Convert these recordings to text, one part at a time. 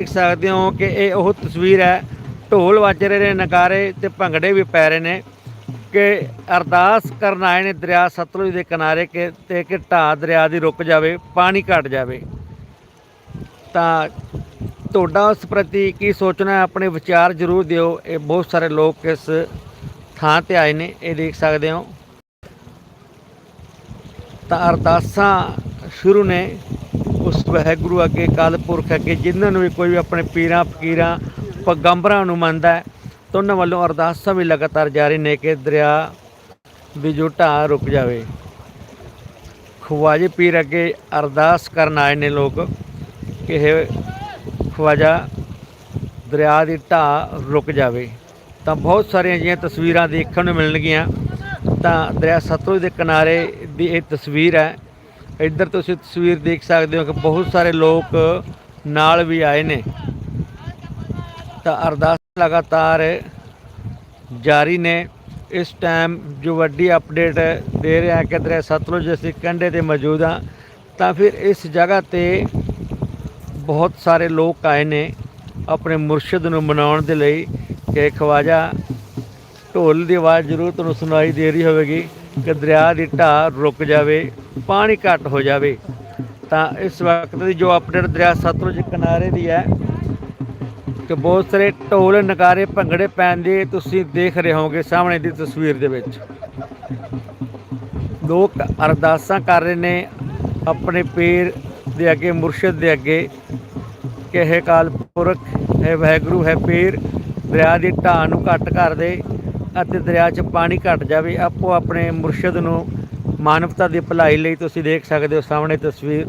ਦੇਖ ਸਕਦੇ ਹੋ ਕਿ ਇਹ ਉਹ ਤਸਵੀਰ ਹੈ। ਢੋਲ ਵੱਜ ਰਹੇ ਨੇ, ਨਗਾਰੇ ਤੇ ਭੰਗੜੇ ਵੀ ਪੈ ਰਹੇ ਨੇ। ਕਿ ਅਰਦਾਸ ਕਰਨ ਆਏ ਨੇ ਦਰਿਆ ਸਤਲੁਜ ਦੇ ਕਿਨਾਰੇ ਕਿ ਤੇ ਕਿ ਢਾਹ ਦਰਿਆ ਦੀ ਰੁਕ ਜਾਵੇ, ਪਾਣੀ ਘਟ ਜਾਵੇ। ਤਾਂ ਤੁਹਾਡਾ ਉਸ ਪ੍ਰਤੀ ਕੀ ਸੋਚਣਾ ਆਪਣੇ ਵਿਚਾਰ ਜ਼ਰੂਰ ਦਿਓ। ਇਹ ਬਹੁਤ ਸਾਰੇ ਲੋਕ ਇਸ ਥਾਂ ਤੇ ਆਏ ਨੇ, ਇਹ ਦੇਖ ਸਕਦੇ ਹੋ। ਤਾਂ ਅਰਦਾਸਾਂ ਸ਼ੁਰੂ ਨੇ। ਉਸ ਵਾਹਿਗੁਰੂ ਅੱਗੇ ਕਾਲ ਪੁਰਖ ਅੱਗੇ, ਜਿਨ੍ਹਾਂ ਨੂੰ ਵੀ ਕੋਈ ਵੀ ਆਪਣੇ ਪੀਰਾਂ, ਫਕੀਰਾਂ, ਪੈਗੰਬਰਾਂ ਨੂੰ ਮੰਨਦਾ ਹੈ, ਤਾਂ ਉਹਨਾਂ ਵੱਲੋਂ ਅਰਦਾਸਾਂ ਵੀ ਲਗਾਤਾਰ ਜਾਰੀ ਨੇ ਕਿ ਦਰਿਆ ਦੀ ਜੋ ਢਾਹ ਰੁਕ ਜਾਵੇ। ਖਵਾਜੇ ਪੀਰ ਅੱਗੇ ਅਰਦਾਸ ਕਰਨ ਆਏ ਨੇ ਲੋਕ ਕਿ ਇਹ ਖਵਾਜਾ, ਦਰਿਆ ਦੀ ਢਾਹ ਰੁਕ ਜਾਵੇ। ਤਾਂ ਬਹੁਤ ਸਾਰੀਆਂ ਜਿਹੀਆਂ ਤਸਵੀਰਾਂ ਦੇਖਣ ਨੂੰ ਮਿਲਣਗੀਆਂ। ਤਾਂ ਦਰਿਆ ਸਤਲੁਜ ਦੇ ਕਿਨਾਰੇ ਦੀ ਇਹ ਤਸਵੀਰ ਹੈ ਇੱਧਰ ਤੁਸੀਂ ਤਸਵੀਰ ਦੇਖ ਸਕਦੇ ਹੋ ਕਿ ਬਹੁਤ ਸਾਰੇ ਲੋਕ ਨਾਲ ਵੀ ਆਏ ਨੇ। ਤਾਂ ਅਰਦਾਸ ਲਗਾਤਾਰ ਜਾਰੀ ਨੇ। ਇਸ ਟਾਈਮ ਜੋ ਵੱਡੀ ਅਪਡੇਟ ਦੇ ਰਿਹਾ ਕਿ ਦਰਿਆ ਸਤਲੁਜ ਅਸੀਂ ਕੰਢੇ ਤੇ ਮੌਜੂਦ ਹਾਂ। ਤਾਂ ਫਿਰ ਇਸ ਜਗ੍ਹਾ ਤੇ ਬਹੁਤ ਸਾਰੇ ਲੋਕ ਆਏ ਨੇ ਆਪਣੇ ਮੁਰਸ਼ਿਦ ਨੂੰ ਮਨਾਉਣ ਦੇ ਲਈ ਕਿ ਖਵਾਜਾ ਢੋਲ ਦੀ ਆਵਾਜ਼ ਜ਼ਰੂਰ ਤੁਹਾਨੂੰ ਸੁਣਾਈ ਦੇ ਰਹੀ ਹੋਵੇਗੀ ਕਿ ਦਰਿਆ ਦੀ ਢਾਹ ਰੁਕ ਜਾਵੇ। ਪਾਣੀ ਘੱਟ ਹੋ ਜਾਵੇ, ਤਾਂ ਇਸ ਵਕਤ ਦੀ ਜੋ ਅਪਡੇਟ ਦਰਿਆ ਸਤਲੁਜ ਕਿਨਾਰੇ ਦੀ ਹੈ, ਕਿ ਬਹੁਤ ਸਾਰੇ ਢੋਲ ਨਗਾਰੇ ਭੰਗੜੇ ਪੈਣ ਦੀ ਤੁਸੀਂ ਦੇਖ ਰਹੇ ਹੋਗੇ ਸਾਹਮਣੇ ਦੀ ਤਸਵੀਰ ਦੇ ਵਿੱਚ। ਲੋਕ ਅਰਦਾਸਾਂ ਕਰ ਰਹੇ ਨੇ ਆਪਣੇ ਪੀਰ ਦੇ ਅੱਗੇ, ਮੁਰਸ਼ਿਦ ਦੇ ਅੱਗੇ, ਕਿ ਹੈ ਕਾਲ ਪੁਰਖ, ਹੈ ਵਾਹਿਗੁਰੂ, ਹੈ ਪੀਰ, ਦਰਿਆ ਦੀ ਢਾਹ ਨੂੰ ਘੱਟ ਕਰ ਦੇ ਅਤੇ ਦਰਿਆ 'ਚ ਪਾਣੀ ਘਟ ਜਾਵੇ ਆਪੋ ਆਪਣੇ ਮੁਰਸ਼ਿਦ ਨੂੰ ਮਾਨਵਤਾ ਦੀ ਭਲਾਈ ਲਈ ਤੁਸੀਂ ਦੇਖ ਸਕਦੇ ਹੋ ਸਾਹਮਣੇ ਤਸਵੀਰ।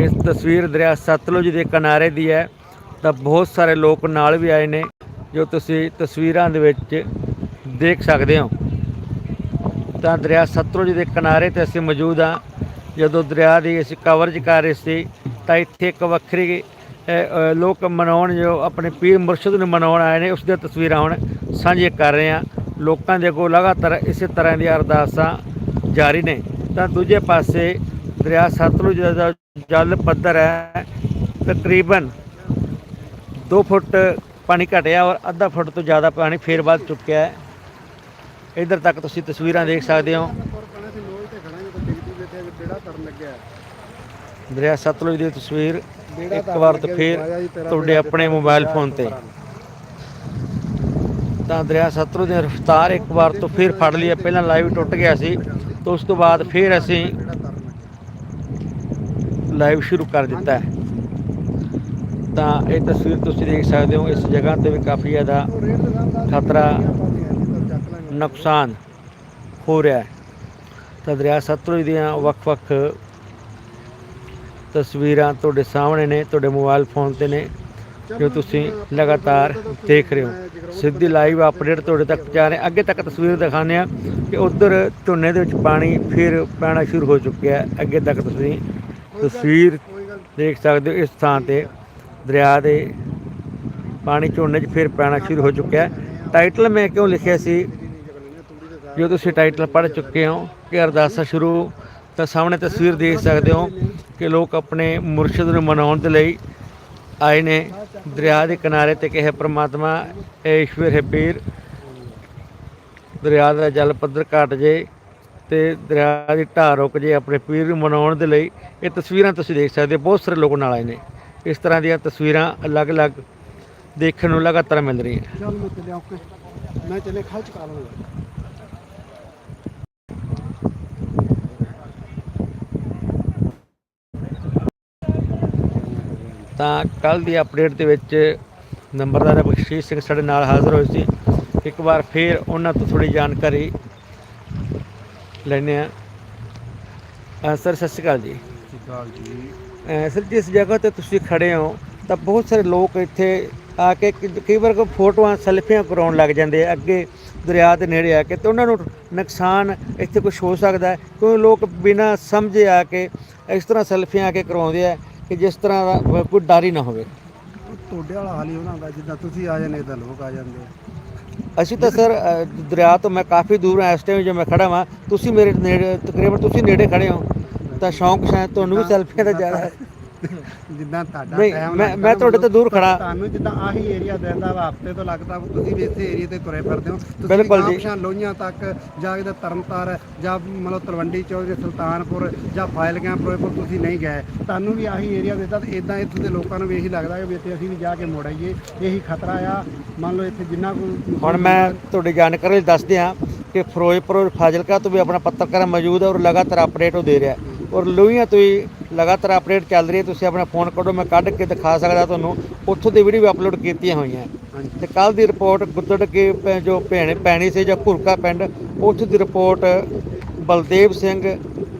ਇਸ ਤਸਵੀਰ ਦਰਿਆ ਸਤਲੁਜ ਦੇ ਕਿਨਾਰੇ ਦੀ ਹੈ। ਤਾਂ ਬਹੁਤ ਸਾਰੇ ਲੋਕ ਨਾਲ ਵੀ ਆਏ ਨੇ, ਜੋ ਤੁਸੀਂ ਤਸਵੀਰਾਂ ਦੇ ਵਿੱਚ ਦੇਖ ਸਕਦੇ ਹੋ। ਤਾਂ ਦਰਿਆ ਸਤਲੁਜ ਦੇ ਕਿਨਾਰੇ ਤੇ ਅਸੀਂ ਮੌਜੂਦ ਹਾਂ। ਜਦੋਂ ਦਰਿਆ ਦੀ ਅਸੀਂ ਕਵਰੇਜ ਕਰ ਰਹੇ ਸੀ, ਤਾਂ ਇੱਥੇ ਇੱਕ ਵੱਖਰੀ ਲੋਕ ਮਨਾਉਣ ਜੋ ਆਪਣੇ ਪੀਰ ਮੁਰਸ਼ਿਦ ਨੂੰ ਮਨਾਉਣ ਆਏ ਨੇ ਉਸ ਦੀਆਂ ਤਸਵੀਰਾਂ ਹੁਣ ਸਾਂਝੀਆਂ ਕਰ ਰਹੇ ਹਾਂ। ਲੋਕਾਂ ਦੇ ਕੋਲ ਲਗਾਤਾਰ ਇਸੇ ਤਰ੍ਹਾਂ ਦੀਆਂ ਅਰਦਾਸਾਂ ਜਾਰੀ ਨੇ। ਤਾਂ ਦੂਜੇ ਪਾਸੇ ਦਰਿਆ ਸਤਲੁਜ ਦਾ ਜਲ ਪੱਧਰ ਹੈ। ਤਕਰੀਬਨ 2 ਫੁੱਟ ਪਾਣੀ ਘਟਿਆ ਔਰ ਅੱਧਾ ਫੁੱਟ ਤੋਂ ਜ਼ਿਆਦਾ ਪਾਣੀ ਫੇਰ ਵੱਧ ਚੁੱਕਿਆ ਹੈ। ਇਧਰ ਤੱਕ ਤੁਸੀਂ ਤਸਵੀਰਾਂ ਦੇਖ ਸਕਦੇ ਹੋ। ਦਰਿਆ ਸਤਲੁਜ ਦੀ ਤਸਵੀਰ ਇੱਕ ਵਾਰ ਤਾਂ ਫੇਰ ਤੁਹਾਡੇ ਆਪਣੇ ਮੋਬਾਈਲ ਫੋਨ ਤੇ। ਤਾਂ ਦਰਿਆ ਸਤਲੁਜ ਦੀ ਰਫ਼ਤਾਰ ਇੱਕ ਵਾਰ ਤੋਂ ਫੇਰ ਫੜ ਲਈ ਹੈ। ਪਹਿਲਾਂ ਲਾਈਵ ਟੁੱਟ ਗਿਆ ਸੀ। ਤਾਂ ਉਸ ਤੋਂ ਬਾਅਦ ਫਿਰ ਅਸੀਂ ਲਾਈਵ ਸ਼ੁਰੂ ਕਰ ਦਿੱਤਾ ਹੈ। ਤਾਂ ਇਹ ਤਸਵੀਰ ਤੁਸੀਂ ਦੇਖ ਸਕਦੇ ਹੋ, ਇਸ ਜਗ੍ਹਾ ਤੇ ਵੀ ਕਾਫੀ ਜ਼ਿਆਦਾ ਖਤਰਾ, ਨੁਕਸਾਨ ਹੋ ਰਿਹਾ ਹੈ। ਤਾਂ ਦਰਿਆ ਸਤਲੁਜ ਦੀਆਂ ਵੱਖ-ਵੱਖ ਤਸਵੀਰਾਂ ਤੁਹਾਡੇ ਸਾਹਮਣੇ ਨੇ, ਤੁਹਾਡੇ ਮੋਬਾਈਲ ਫੋਨ ਤੇ ਨੇ। ਜੋ ਤੁਸੀਂ ਲਗਾਤਾਰ ਦੇਖ ਰਹੇ ਹੋ। ਸਿੱਧੀ ਲਾਈਵ ਅਪਡੇਟ ਤੁਹਾਡੇ ਤੱਕ ਪਹੁੰਚਾ ਰਹੇ ਅੱਗੇ ਤੱਕ ਤਸਵੀਰ ਦਿਖਾਉਂਦੇ ਆ ਕਿ ਉਧਰ ਝੋਨੇ ਦੇ ਵਿੱਚ ਪਾਣੀ ਫਿਰ ਪੈਣਾ ਸ਼ੁਰੂ ਹੋ ਚੁੱਕਿਆ ਅੱਗੇ ਤੱਕ ਤੁਸੀਂ ਤਸਵੀਰ ਦੇਖ ਸਕਦੇ ਹੋ। ਇਸ ਥਾਂ ਤੇ ਦਰਿਆ ਦੇ ਪਾਣੀ ਝੋਨੇ 'ਚ ਫਿਰ ਪੈਣਾ ਸ਼ੁਰੂ ਹੋ ਚੁੱਕਿਆ ਟਾਈਟਲ ਮੈਂ ਕਿਉਂ ਲਿਖਿਆ ਸੀ? ਜੋ ਤੁਸੀਂ ਟਾਈਟਲ ਪੜ੍ਹ ਚੁੱਕੇ ਹੋ, ਕਿ ਅਰਦਾਸਾ ਸ਼ੁਰੂ, ਤਾਂ ਸਾਹਮਣੇ ਤਸਵੀਰ ਦੇਖ ਸਕਦੇ ਹੋ ਕਿ ਲੋਕ ਆਪਣੇ ਮੁਰਸ਼ਿਦ ਨੂੰ ਮਨਾਉਣ ਦੇ ਲਈ ਆਏ ਨੇ। ਦਰਿਆ ਦੇ ਕਿਨਾਰੇ ਤੇ ਕਿਹਾ ਪ੍ਰਮਾਤਮਾ, ਇਹ ਈਸ਼ਵਰ ਹੈ ਪੀਰ। ਦਰਿਆ ਦਾ ਜਲ ਪੱਧਰ ਘਟ ਜੇ ਤੇ ਦਰਿਆ ਦੀ ਢਾਹ ਰੁਕ ਜੇ ਆਪਣੇ ਪੀਰ ਨੂੰ ਮਨਾਉਣ ਦੇ ਲਈ, ਇਹ ਤਸਵੀਰਾਂ ਤੁਸੀਂ ਦੇਖ ਸਕਦੇ ਹੋ, ਬਹੁਤ ਸਾਰੇ ਲੋਕ ਨਾਲ ਆਏ ਨੇ। ਇਸ ਤਰ੍ਹਾਂ ਦੀਆਂ ਤਸਵੀਰਾਂ ਅਲੱਗ-ਅਲੱਗ ਦੇਖਣ ਨੂੰ ਲਗਾਤਾਰ ਮਿਲ ਰਹੀਆਂ ਚੱਲ ਮੈਂ ਚੱਲਿਆ ਮੈਂ ਚੱਲੇ ਖਲ ਚਕਾ ਲਵਾਂਗਾ ਤਾਂ ਕੱਲ ਦੀ ਅਪਡੇਟ ਦੇ ਵਿੱਚ ਨੰਬਰਦਾਰ ਬਖਸ਼ੀਸ਼ ਸਿੰਘ ਸਾਡੇ ਨਾਲ ਹਾਜ਼ਰ ਹੋਏ ਸੀ। ਇੱਕ ਵਾਰ ਫੇਰ ਉਹਨਾਂ ਤੋਂ ਥੋੜੀ ਜਾਣਕਾਰੀ ਲੈਣੇ ਆ ਸਰ ਸਤਿ ਸ਼੍ਰੀ ਅਕਾਲ ਜੀ। ਸਿਕਾਲ ਜੀ। ਅ, ਸਰ ਜਿਸ ਜਗ੍ਹਾ ਤੇ ਤੁਸੀਂ ਖੜੇ ਹੋ ਤਾਂ ਬਹੁਤ ਸਾਰੇ ਲੋਕ ਇੱਥੇ ਆ ਕੇ ਕਿ- ਕਈ ਵਾਰ ਕੋਈ ਫੋਟੋਆਂ ਸੈਲਫੀਆਂ ਕਰਾਉਣ ਲੱਗ ਜਾਂਦੇ ਆ ਅੱਗੇ ਦਰਿਆ ਦੇ ਨੇੜੇ ਆ ਕੇ ਤੇ ਉਹਨਾਂ ਨੂੰ ਨੁਕਸਾਨ ਇੱਥੇ ਕੁਝ ਹੋ ਸਕਦਾ ਕਿਉਂਕਿ ਲੋਕ ਬਿਨਾਂ ਸਮਝੇ ਆ ਕੇ ਇਸ ਤਰ੍ਹਾਂ ਸੈਲਫੀਆਂ ਆ ਕੇ ਕਰਵਾਉਂਦੇ ਆ? ਕਿ ਜਿਸ ਤਰ੍ਹਾਂ ਦਾ ਕੋਈ ਡਰ ਹੀ ਨਾ ਹੋਵੇ। ਤੁਹਾਡੇ ਵਾਲਾ ਹਾਲ ਹੀ ਉਹਨਾਂ ਦਾ ਜਿੱਦਾਂ ਤੁਸੀਂ ਆ ਜਾਂਦੇ ਤਾਂ ਲੋਕ ਆ ਜਾਂਦੇ। ਆ ਅਸੀਂ ਤਾਂ ਸਰ ਦਰਿਆ ਤੋਂ ਮੈਂ ਕਾਫੀ ਦੂਰ ਹਾਂ ਇਸ ਟਾਈਮ ਜੋ ਮੈਂ ਖੜਾ ਹਾਂ ਤੁਸੀਂ ਮੇਰੇ ਨੇੜੇ ਤਕਰੀਬਨ ਤੁਸੀਂ ਨੇੜੇ ਖੜੇ ਹੋ। ਤਾਂ ਸ਼ੌਂਕ ਸ਼ਾਇਦ ਤੁਹਾਨੂੰ ਵੀ ਸੈਲਫੀਆਂ ਦਾ ਜ਼ਿਆਦਾ ਹੈ। ਜਿੱਦਾਂ ਤੁਹਾਡਾ ਨਹੀਂ, ਮੈਂ- ਮੈਂ ਤੁਹਾਡੇ ਤੋਂ ਦੂਰ ਖੜਾ। ਤੁਹਾਨੂੰ ਜਿੱਦਾਂ ਆਹੀ ਏਰੀਆ ਦਿੰਦਾ ਵਾ ਹਫ਼ਤੇ ਤੋਂ ਲੱਗਦਾ ਵਾ, ਤੁਸੀਂ ਵੀ ਇਸੇ ਏਰੀਆ ਤੇ ਤੁਰੇ ਫਿਰਦੇ ਹੋ ਤੁਸੀਂ ਬਿਲਕੁਲ ਜੀ। ਲੋਈਆਂ ਤੱਕ ਜਾਂ ਤਰਨਤਾਰ ਜਾਂ ਮਤਲਬ ਤਲਵੰਡੀ ਚੌਕ ਦੇ ਸੁਲਤਾਨਪੁਰ ਜਾਂ ਫਾਇਲਗਾਂ ਫਿਰੋਜ਼ਪੁਰ ਤੁਸੀਂ ਨਹੀਂ ਗਏ ਤੁਹਾਨੂੰ ਵੀ ਆਹੀ ਏਰੀਆ ਦਿੱਤਾ ਤੇ ਇਦਾਂ ਇੱਥੋਂ ਦੇ ਲੋਕਾਂ ਨੂੰ ਵੀ ਇਹੀ ਲੱਗਦਾ ਕਿ ਵੀ ਇੱਥੇ ਅਸੀਂ ਵੀ ਜਾ ਕੇ ਮੁੜ ਆਈਏ ਇਹੀ ਖਤਰਾ ਆ ਮੰਨ ਲਓ ਇੱਥੇ ਜਿੰਨਾ ਕੋਈ ਹੁਣ ਮੈਂ ਤੁਹਾਡੀ ਜਾਣਕਾਰੀ ਲਈ ਦੱਸ ਦਿਆਂ ਕਿ ਫਿਰੋਜ਼ਪੁਰ ਔਰ ਫਾਜ਼ਿਲਕਾ ਤੋਂ ਵੀ ਆਪਣਾ ਪੱਤਰਕਾਰ ਮੌਜੂਦ ਹੈ ਔਰ ਲਗਾਤਾਰ ਅਪਡੇਟ ਉਹ ਦੇ ਰਿਹਾ ਹੈ। ਔਰ ਲੋਹੀਆਂ ਤੋਂ ਹੀ ਲਗਾਤਾਰ ਅਪਡੇਟ ਚੱਲ ਰਹੀ ਹੈ ਤੁਸੀਂ ਆਪਣਾ ਫੋਨ ਕੱਢੋ ਮੈਂ ਕੱਢ ਕੇ ਦਿਖਾ ਸਕਦਾ ਤੁਹਾਨੂੰ। ਉੱਥੋਂ ਦੀ ਵੀਡੀਓ ਵੀ ਅਪਲੋਡ ਕੀਤੀਆਂ ਹੋਈਆਂ। ਤੇ ਕੱਲ ਦੀ ਰਿਪੋਰਟ ਗੁੱਦੜ ਕੇ ਜੋ ਭੈਣ ਪੈਣੀ ਸੀ ਜਾਂ ਘੁਰਕਾ ਪਿੰਡ ਉੱਥੋਂ ਦੀ ਰਿਪੋਰਟ ਬਲਦੇਵ ਸਿੰਘ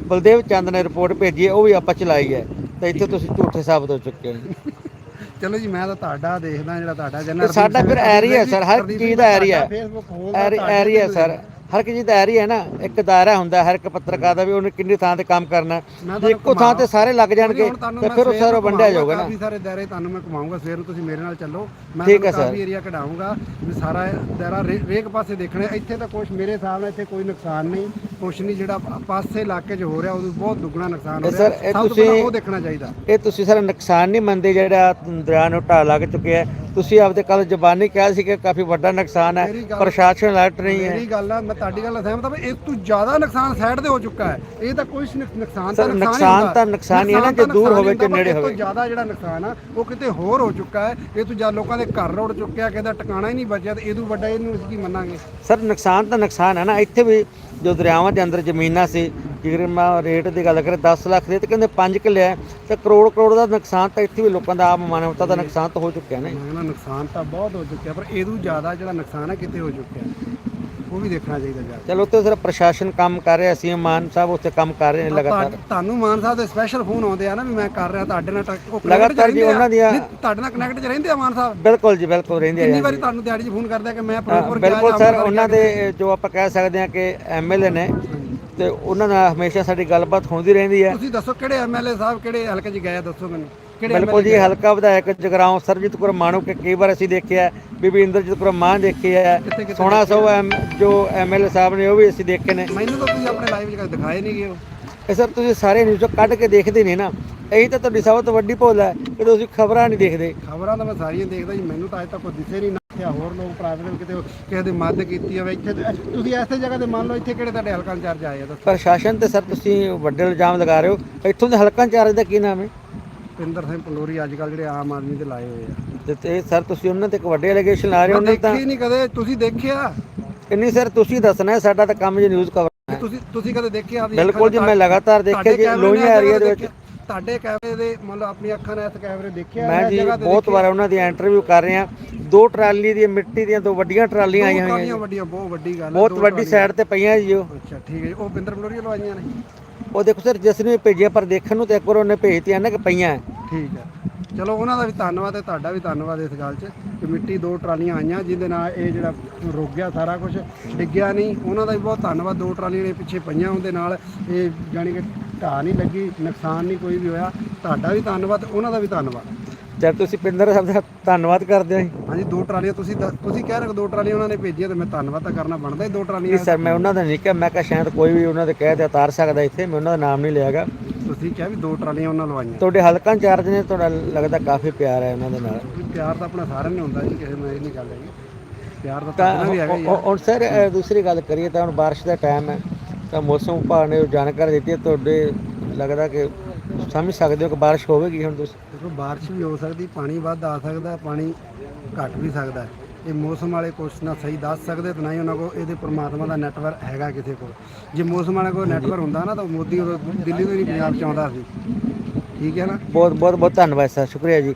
ਬਲਦੇਵ ਚੰਦ ਨੇ ਰਿਪੋਰਟ ਭੇਜੀ ਹੈ ਉਹ ਵੀ ਆਪਾਂ ਚਲਾਈ ਹੈ। ਤੇ ਇੱਥੇ ਤੁਸੀਂ ਝੂਠੇ ਸਾਬਤ ਹੋ ਚੁੱਕੇ ਹੋ। ਚਲੋ ਜੀ ਮੈਂ ਤਾਂ ਤੁਹਾਡਾ ਦੇਖਦਾ ਜਿਹੜਾ ਤੁਹਾਡਾ ਜਨਰਲ ਸਾਡਾ ਫਿਰ ਏਰੀਆ ਸਰ ਹਰ ਚੀਜ਼ ਦਾ ਏਰੀਆ ਹੈ। ਫੇਸਬੁੱਕ ਖੋਲਦਾ ਏਰੀਆ ਸਰ ਹਰ ਇੱਕ ਚੀਜ਼ ਦਾ ਏਰੀਆ ਹੈ ਨਾ ਇੱਕ ਦਾਇਰਾ ਹੁੰਦਾ ਹਰ ਇੱਕ ਪੱਤਰਕਾਰ ਦਾ ਵੀ ਉਹਨੇ ਕਿੰਨੀ ਥਾਂ ਤੇ ਕੰਮ ਕਰਨਾ ਜੇ ਇੱਕੋ ਥਾਂ ਤੇ ਸਾਰੇ ਲੱਗ ਜਾਣਗੇ ਤੇ ਫਿਰ ਉਹ ਸਾਰਾ ਵੰਡਿਆ ਜਾਊਗਾ ਨਾ ਕਾਫੀ ਸਾਰੇ ਦਾਇਰੇ ਤੁਹਾਨੂੰ ਮੈਂ ਘੁਮਾਊਂਗਾ ਸਵੇਰ ਨੂੰ ਤੁਸੀਂ ਮੇਰੇ ਨਾਲ ਚੱਲੋ ਮੈਂ ਤੁਹਾਨੂੰ। ਕਾਫੀ ਏਰੀਆ ਕਢਾਊਂਗਾ ਵੀ ਸਾਰਾ ਦਾਇਰਾ ਰੇ- ਹਰੇਕ ਪਾਸੇ ਦੇਖਣਾ। ਇੱਥੇ ਤਾਂ ਕੁਝ ਮੇਰੇ ਹਿਸਾਬ ਨਾਲ ਇੱਥੇ ਕੋਈ ਨੁਕਸਾਨ ਨਹੀਂ ਕੁਛ ਨਹੀਂ ਜਿਹੜਾ ਪਾਸੇ ਇਲਾਕੇ 'ਚ ਹੋ ਰਿਹਾ ਉਹ ਬਹੁਤ ਦੁੱਗਣਾ ਨੁਕਸਾਨ ਹੋ ਇਹ ਰਿਹਾ। ਸਰ, ਇਹ ਸਭ ਤੋਂ ਪਹਿਲਾਂ ਤੁਸੀਂ- ਉਹ ਦੇਖਣਾ ਚਾਹੀਦਾ। ਇਹ ਤੁਸੀਂ ਸਾਰਾ ਨੁਕਸਾਨ ਨਹੀਂ ਮੰਨਦੇ ਜਿਹੜਾ ਦਰਿਆ ਨੂੰ ਢਾਹ ਲੱਗ ਚੁੱਕਿਆ ਹੈ। ਤੁਸੀਂ ਆਪਦੇ ਕੱਲ ਜ਼ਬਾਨੀ ਕਿਹਾ ਸੀ ਕਿ ਕਾਫੀ ਵੱਡਾ ਨੁਕਸਾਨ ਹੈ ਪ੍ਰਸ਼ਾਸਨ ਅਲਰਟ ਨਹੀਂ ਹੈ। ਮੇਰੀ ਗੱਲ ਆ ਮੈਂ ਤੁਹਾਡੀ ਗੱਲ ਨਾਲ ਸਹਿਮਤ ਹਾਂ ਇਸ ਤੋਂ ਜ਼ਿਆਦਾ ਨੁਕਸਾਨ ਸਾਈਡ ਤੇ ਹੋ ਚੁੱਕਾ ਹੈ। ਇਹ ਤਾਂ ਕੋਈ ਨੁਕ- ਨੁਕਸਾਨ ਤਾਂ ਨੁਕਸਾਨ। ਤਾਂ ਨੁਕਸਾਨ ਹੀ ਹੈ ਨਾ, ਜੇ ਤਾਂ ਦੂਰ ਹੋਵੇ ਹੁੰਦਾ, ਨੇੜੇ ਇਸ ਹੋਵੇ। ਤੋਂ ਜ਼ਿਆਦਾ ਜਿਹੜਾ ਨੁਕਸਾਨ ਆ ਉਹ ਕਿਤੇ ਹੋਰ ਹੋ ਚੁੱਕਾ ਹੈ। ਇਹ ਤੋਂ ਜ਼ਿਆਦਾ ਲੋਕਾਂ ਦੇ ਘਰ ਰੋੜ ਚੁੱਕਿਆ ਕਿਸੇ ਦਾ ਟਿਕਾਣਾ ਹੀ ਨਹੀਂ ਬਚਿਆ ਤੇ ਇਹਦੋਂ ਵੱਡਾ ਇਹਨੂੰ ਅਸੀਂ ਕੀ ਮੰਨਾਂਗੇ? ਸਰ ਨੁਕਸਾਨ ਤਾਂ ਨੁਕਸਾਨ ਹੈ ਨਾ ਇੱਥੇ ਵੀ ਜੋ ਦਰਿਆਵਾਂ ਦੇ ਅੰਦਰ ਜ਼ਮੀਨਾਂ ਸੀ ਜੇਕਰ ਮੈਂ ਰੇਟ ਦੀ ਗੱਲ ਕਰਾਂ 10 ਲੱਖ ਦੇ ਤੇ ਕਹਿੰਦੇ 5 ਕਿੱਲੇ ਹੈ ਤੇ ਕਰੋੜ ਕਰੋੜ ਦਾ ਨੁਕਸਾਨ ਤਾਂ ਇੱਥੇ ਵੀ ਲੋਕਾਂ ਦਾ ਆਮ ਮਾਨਵਤਾ ਦਾ ਨੁਕਸਾਨ ਤਾਂ ਹੋ ਚੁੱਕਿਆ ਨਾ ਨੁਕਸਾਨ ਤਾਂ ਬਹੁਤ ਹੋ ਚੁੱਕਿਆ ਪਰ ਇਹਦੋਂ ਜ਼ਿਆਦਾ ਜਿਹੜਾ ਨੁਕਸਾਨ ਹੈ ਕਿਤੇ ਹੋ ਚੁੱਕਿਆ? ਉਹ ਵੀ ਦੇਖਣਾ ਚਾਹੀਦਾ ਜਾ। ਚਲੋ ਉੱਥੇ ਸਿਰ ਪ੍ਰਸ਼ਾਸਨ ਕੰਮ ਕਰ ਰਿਹਾ ਸੀ ਮਾਨ ਸਾਹਿਬ ਉੱਥੇ ਕੰਮ ਕਰ ਰਹੇ ਨੇ ਲਗਾਤਾਰ ਤੁਹਾ- ਤੁਹਾਨੂੰ ਮਾਨ ਸਾਹਿਬ ਦੇ ਸਪੈਸ਼ਲ ਫੋਨ ਆਉਂਦੇ ਆ ਨਾ ਵੀ ਮੈਂ ਕਰ ਰਿਹਾ ਤੁਹਾਡੇ ਨਾਲ ਲਗਾਤਾਰ ਜੀ ਆ। ਉਹਨਾਂ ਦੀਆਂ- ਤੁਹਾਡੇ ਨਾਲ ਕਨੈਕਟ 'ਚ ਰਹਿੰਦੇ ਆ ਮਾਨ ਸਾਹਿਬ ਬਿਲਕੁਲ ਜੀ ਬਿਲਕੁਲ ਰਹਿੰਦੇ ਕਿੰਨੀ ਆ ਵਾਰੀ ਤੁਹਾਨੂੰ ਦਿਹਾੜੀ 'ਚ ਫੋਨ ਕਰਦੇ ਆ ਕਿ ਮੈਂ ਪ੍ਰੋਪਰ ਗਿਆ ਬਿਲਕੁਲ ਸਰ ਉਹਨਾਂ। ਦੇ ਜੋ ਆਪਾਂ ਕਹਿ ਸਕਦੇ ਹਾਂ ਕਿ ਐਮਐਲਏ ਨੇ ਤੇ ਉਹਨਾਂ ਨਾਲ ਹਮੇਸ਼ਾ ਸਾਡੀ ਗੱਲਬਾਤ ਹੁੰਦੀ ਰਹਿੰਦੀ ਹੈ ਤੁਸੀਂ ਦੱਸੋ ਕਿਹੜੇ ਐਮਐਲਏ ਸਾਹਿਬ ਕਿਹੜੇ ਹਲਕੇ 'ਚ ਗਏ ਆ ਦੱਸੋ ਮੈਨੂੰ ਬਿਲਕੁਲ ਜੀ ਹਲਕਾ ਵਿਧਾਇਕ ਜਗਰਾਉਂ ਸਰਜੀਤ ਕੌਰ ਮਾਣੂ ਕੇ ਕਈ ਵਾਰ ਅਸੀਂ ਦੇਖਿਆ ਹੈ, ਬੀਬੀ ਇੰਦਰਜੀਤ ਕੌਰ ਮਾਨ ਦੇਖੀ ਹੈ ਸੋਹਣਾ ਸੋ ਜੋ ਐਮਐਲਏ ਸਾਹਿਬ ਨੇ ਉਹ ਵੀ ਅਸੀਂ ਦੇਖੇ ਨੇ। ਮੈਨੂੰ ਤਾਂ ਤੁਸੀਂ ਆਪਣੇ ਲਾਈਵ 'ਚ ਕਦੇ ਦਿਖਾਏ ਨਹੀਂ ਗਏ ਇਹ ਸਰ ਤੁਸੀਂ ਸਾਰੇ ਨਿਊਜ਼ ਕੱਢ ਕੇ ਦੇਖਦੇ ਨਹੀਂ ਨਾ। ਇਹੀ ਤਾਂ ਤੁਹਾਡੀ ਸਭ ਤੋਂ ਵੱਡੀ ਭੁੱਲ ਹੈ ਕਿ ਤੁਸੀਂ ਖਬਰਾਂ ਨਹੀਂ ਦੇਖਦੇ। ਖਬਰਾਂ ਤਾਂ ਮੈਂ ਸਾਰੀਆਂ ਦੇਖਦਾ ਜੀ ਮੈਨੂੰ ਤਾਂ ਅਜੇ ਤੱਕ ਕੋਈ ਦਿਸੇ ਨਹੀਂ ਨਾ ਹੋਰ ਲੋਕ ਪ੍ਰਾਈਵੇਟ ਕਿਤੇ ਕਿਸੇ ਦੇ ਮਦਦ ਕੀਤੀ ਹੋਵੇ ਇੱਥੇ ਤੁਸੀਂ ਐਸੇ ਜਗ੍ਹਾ ਤੇ ਮੰਨ ਲਓ ਇੱਥੇ ਕਿਹੜੇ ਤੁਹਾਡੇ ਹਲਕਾ ਇੰਚਾਰਜ ਆਏ ਆ ਪ੍ਰਸ਼ਾਸਨ ਤੇ ਸਰ ਤੁਸੀਂ ਵੱਡੇ ਇਲਜ਼ਾਮ ਲਗਾ ਰਹੇ ਹੋ। ਇੱਥੋਂ ਦੇ ਹਲਕਾ ਇੰਚਾਰਜ ਦਾ ਕੀ ਨਾਮ ਹੈ? ਪਿੰਦਰ ਸਿੰਘ ਪਲੋਰੀ ਅੱਜ ਕੱਲ ਜਿਹੜੇ ਆਮ ਆਦਮੀ ਦੇ ਲਾਏ ਹੋਏ ਆ ਤੇ- ਤੇ ਸਰ ਤੁਸੀਂ ਉਹਨਾਂ ਤੇ ਇੱਕ ਵੱਡੇ ਅਲੀਗੇਸ਼ਨ ਲਾ ਰਹੇ ਹੋ ਮੈਂ ਉਹਨਾਂ ਤਾਂ ਦੇਖੀ ਨਹੀਂ ਕਦੇ ਤੁਸੀਂ ਦੇਖਿਆ ਇੰਨੀ ਸਰ ਤੁਸੀਂ ਦੱਸਣਾ ਹੈ, ਸਾਡਾ ਤਾਂ ਕੰਮ ਜੀ ਨਿਊਜ਼ ਕਵਰ ਤੁਸੀਂ ਤੁਸੀਂ ਕਦੇ ਦੇਖਿਆ ਆਪਣੀ ਬਿਲਕੁਲ ਜੀ ਮੈਂ ਲਗਾਤਾਰ ਦੇਖਿਆ ਜੀ ਲੋਹੀਆਂ ਏਰੀਆ ਦੇ ਵਿੱਚ? ਤੁਹਾਡੇ ਕੈਮਰੇ ਦੇ ਮੰਨ ਲਓ ਆਪਣੀ ਅੱਖਾਂ ਨਾਲ ਇਸ ਕੈਮਰੇ ਦੇਖਿਆ ਮੈਂ ਜੀ ਬਹੁਤ? ਵਾਰ ਉਹਨਾਂ ਦੀ ਇੰਟਰਵਿਊ ਕਰ ਰਿਹਾ ਦੋ ਟਰਾਲੀ ਦੀਆਂ ਮਿੱਟੀ ਦੀਆਂ ਦੋ ਵੱਡੀਆਂ ਟਰਾਲੀਆਂ ਆਈਆਂ ਹੋਈਆਂ ਜੀ। ਵੱਡੀਆਂ ਬਹੁਤ ਵੱਡੀ ਗੱਲ ਬਹੁਤ ਦੋ ਵੱਡੀ। ਸਾਈਡ ਤੇ ਪਈਆਂ ਜੀ ਉਹ ਅੱਛਾ ਠੀਕ ਹੈ ਉਹ ਬਿੰਦਰ ਪਲੋਰੀ ਵੱਲੋਂ ਆਈਆਂ ਨੇ ਉਹ ਦੇਖੋ ਸਰ, ਜਿਸ ਨੇ ਭੇਜਿਆ, ਪਰ ਦੇਖਣ ਨੂੰ ਤੇ ਇੱਕ ਵਾਰ ਉਹਨੇ ਭੇਜਤੀਆਂ ਨਾ ਕਿ ਪਈਆਂ। ਠੀਕ ਹੈ। ਚਲੋ, ਉਹਨਾਂ ਦਾ ਵੀ ਧੰਨਵਾਦ ਹੈ, ਤੁਹਾਡਾ ਵੀ ਧੰਨਵਾਦ ਇਸ ਗੱਲ 'ਚ ਕਿ ਮਿੱਟੀ ਦੋ ਟਰਾਲੀਆਂ ਆਈਆਂ, ਜਿਹਦੇ ਨਾਲ ਇਹ ਜਿਹੜਾ ਰੁਕ ਗਿਆ ਸਾਰਾ ਕੁਝ ਡਿੱਗਿਆ ਨਹੀਂ। ਉਹਨਾਂ ਦਾ ਵੀ ਬਹੁਤ ਧੰਨਵਾਦ, ਦੋ ਟਰਾਲੀਆਂ ਨੇ ਪਿੱਛੇ ਪਈਆਂ, ਉਹਦੇ ਨਾਲ ਇਹ ਜਾਣੀ ਕਿ ਢਾਹ ਨਹੀਂ ਲੱਗੀ, ਨੁਕਸਾਨ ਨਹੀਂ ਕੋਈ ਵੀ ਹੋਇਆ। ਤੁਹਾਡਾ ਵੀ ਧੰਨਵਾਦ, ਉਹਨਾਂ ਦਾ ਵੀ ਧੰਨਵਾਦ। ਜਦ ਤੁਸੀਂ ਪਿੰਦਰ ਸਾਹਿਬ ਦਾ ਧੰਨਵਾਦ ਕਰਦੇ ਹੋ ਜੀ। ਹਾਂਜੀ ਦੋ ਟਰਾਲੀਆਂ ਤੁਸੀਂ ਦ- ਤੁਸੀਂ ਕਹਿ ਰਹੇ ਹੋ ਦੋ ਟਰਾਲੀਆਂ ਉਹਨਾਂ ਨੇ ਭੇਜੀਆਂ ਤੇ ਮੈਂ ਧੰਨਵਾਦ ਤਾਂ ਕਰਨਾ ਬਣਦਾ ਹੀ ਦੋ ਟਰਾਲੀਆਂ ਸਰ ਮੈਂ ਉਹਨਾਂ ਦਾ ਨਹੀਂ ਕਿਹਾ ਮੈਂ ਕਿਹਾ ਸ਼ਾਇਦ ਕੋਈ ਵੀ ਉਹਨਾਂ ਦੇ ਕਹਿ ਤੇ ਉਤਾਰ ਸਕਦਾ ਇੱਥੇ ਮੈਂ ਉਹਨਾਂ ਦਾ ਨਾਮ ਨਹੀਂ ਲਿਆਗਾ। ਤੁਸੀਂ ਕਿਹਾ ਵੀ ਦੋ ਟਰਾਲੀਆਂ ਉਹਨਾਂ ਲਵਾਈਆਂ। ਤੁਹਾਡੇ ਹਲਕਾ ਇੰਚਾਰਜ ਨੇ ਤੁਹਾਡਾ ਲੱਗਦਾ ਕਾਫੀ ਪਿਆਰ ਹੈ ਉਹਨਾਂ ਦੇ ਨਾਲ। ਪਿਆਰ ਤਾਂ ਆਪਣਾ ਸਾਰਿਆਂ ਨੂੰ ਹੁੰਦਾ ਜੀ ਕਿਸੇ ਨਾਲ ਇਹ ਨਹੀਂ ਗੱਲ ਹੈਗੀ। ਪਿਆਰ ਤਾਂ ਤਾਂ ਵੀ ਹੈਗਾ ਹੀ ਆ। ਹੁਣ- ਸਰ ਅ, ਦੂਸਰੀ ਗੱਲ ਕਰੀਏ ਤਾਂ ਹੁਣ ਬਾਰਿਸ਼ ਦਾ ਟਾਈਮ ਹੈ ਤਾਂ ਮੌਸਮ ਵਿਭਾਗ ਨੇ ਜੋ ਜਾਣਕਾਰੀ ਦਿੱਤੀ ਹੈ ਤੁਹਾਡੇ ਲੱਗਦਾ ਕਿ ਸਮਝ ਸਕਦੇ ਹੋ ਕਿ ਬਾਰਿਸ਼ ਹੋਵੇਗੀ ਹੁਣ ਤੁਸੀਂ? ਦੇਖੋ ਬਾਰਿਸ਼ ਵੀ ਹੋ ਸਕਦੀ ਪਾਣੀ ਵੱਧ ਆ ਸਕਦਾ ਪਾਣੀ ਘਟ ਵੀ ਸਕਦਾ। ਇਹ ਮੌਸਮ ਵਾਲੇ ਕੁਛ ਨਾ ਸਹੀ ਦੱਸ ਸਕਦੇ ਤੇ ਨਾ ਹੀ ਉਹਨਾਂ ਕੋਲ ਇਹਦੇ ਪ੍ਰਮਾਤਮਾ ਦਾ ਨੈਟਵਰਕ ਹੈਗਾ ਕਿਸੇ ਕੋਲ। ਜੇ ਮੌਸਮ ਵਾਲੇ ਕੋਲ ਨੈਟਵਰਕ ਹੁੰਦਾ ਨਾ ਤਾਂ ਮੋਦੀ ਉਦੋਂ ਦਿੱਲੀ ਤੋਂ ਹੀ ਨਹੀਂ ਪੰਜਾਬ ਚ ਆਉਂਦਾ ਸੀ। ਠੀਕ ਹੈ ਨਾ? ਬਹੁਤ ਬਹੁਤ ਬਹੁਤ ਧੰਨਵਾਦ ਸਰ। ਸ਼ੁਕਰੀਆ ਜੀ।